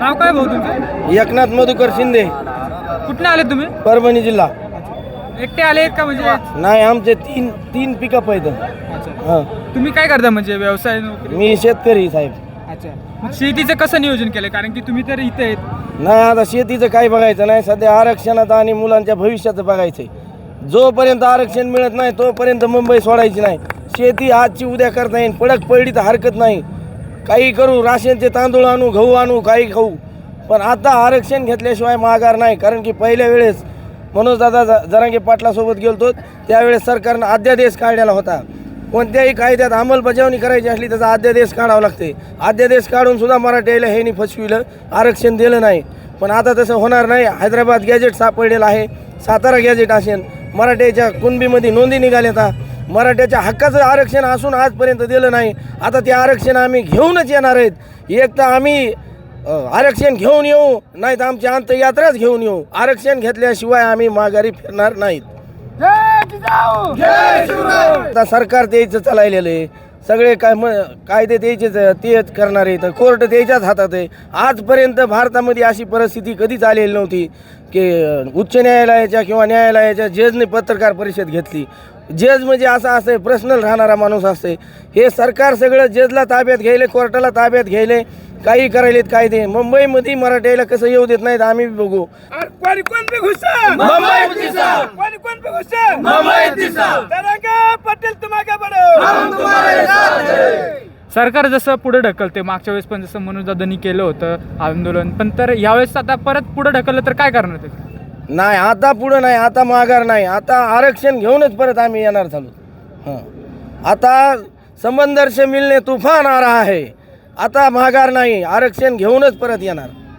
नाव काय भाऊ तुमचं? एकनाथ मधुकर शिंदे. कुठले आले तुम्ही? परभणी जिल्हा. एकटे आले का म्हणजे? नाही आमचे तीन तीन पिकअप आहेत. अच्छा. हां. तुम्ही काय करता म्हणजे व्यवसाय नोकरी मी शेतकरी साहेब. अच्छा. मग शेतीचं कसं नियोजन केलं? कारण की तुम्ही तर इथे आहेत. नाही आता शेतीचं काही बघायचं नाही. सध्या आरक्षणात आणि मुलांच्या भविष्याचं बघायचं जोपर्यंत आरक्षण मिळत नाही तोपर्यंत मुंबई सोडायची नाही. शेती आजची उद्या करता येईल. पडक पडली तर हरकत नाही. काही करू राशनचे तांदूळ आणू गहू आणू काही खाऊ. पण आता आरक्षण घेतल्याशिवाय माघार नाही. कारण की पहिल्या वेळेस मनोजदादा ज- जरांगे पाटलासोबत गेलतो. त्यावेळेस सरकारनं अध्यादेश काढलेला होता. कोणत्याही कायद्यात अंमलबजावणी करायची असली त्याचा अध्यादेश काढावा लागते. अध्यादेश काढूनसुद्धा मराठ्याला हेनी फसविलं. आरक्षण दिलं नाही. पण आता तसं होणार नाही. हैदराबाद गॅजेट सापडलेलं आहे. सातारा गॅजेट असेल. मराठ्याच्या कुणबीमध्ये नोंदी निघाल्या आता. मराठ्याच्या हक्काचं आरक्षण असून आजपर्यंत दिलं नाही. आता ते आरक्षण आम्ही घेऊनच येणार आहेत. एक तर आम्ही आरक्षण घेऊन येऊ नाही तर आमची अंतयात्राच घेऊन येऊ. आरक्षण घेतल्याशिवाय आम्ही माघारी फिरणार नाहीत. आता सरकार द्यायचं चालायलेलं आहे. सगळे काय म कायदे द्यायचेच तेच करणार आहेत कोर्ट द्यायच्याच हातात आहे. आजपर्यंत भारतामध्ये अशी परिस्थिती कधीच आलेली नव्हती की उच्च न्यायालयाच्या किंवा न्यायालयाच्या जजने पत्रकार परिषद घेतली. जज म्हणजे असं असं पर्सनल राहणारा माणूस असते हे सरकार सगळं जजला ताब्यात घ्यायले कोर्टाला ताब्यात घ्यायले काही करायलेत कायदे मुंबईमध्ये मराठ्याला कसं येऊ देत नाहीत आम्ही बघू. कोणी कोण बी घुसा? मुंबईत दिसा. कोणी कोण बी घुसा? मुंबईत दिसा. तरंगा पटेल तुम्हाला बडो सरकार जसं पुढे ढकलते मागच्या वेळेस पण जसं मनोजदादांनी केलं होतं आंदोलन पण तर यावेळेस आता परत पुढे ढकललं तर काय करणार ते? नाही आता पुढं नाही आता माघार नाही आता आरक्षण घेऊनच परत आम्ही येणार झालो हां. आता संबंधर्ष मिलने तुफान आ रहा है आता माघार नाही आरक्षण घेऊनच परत येणार.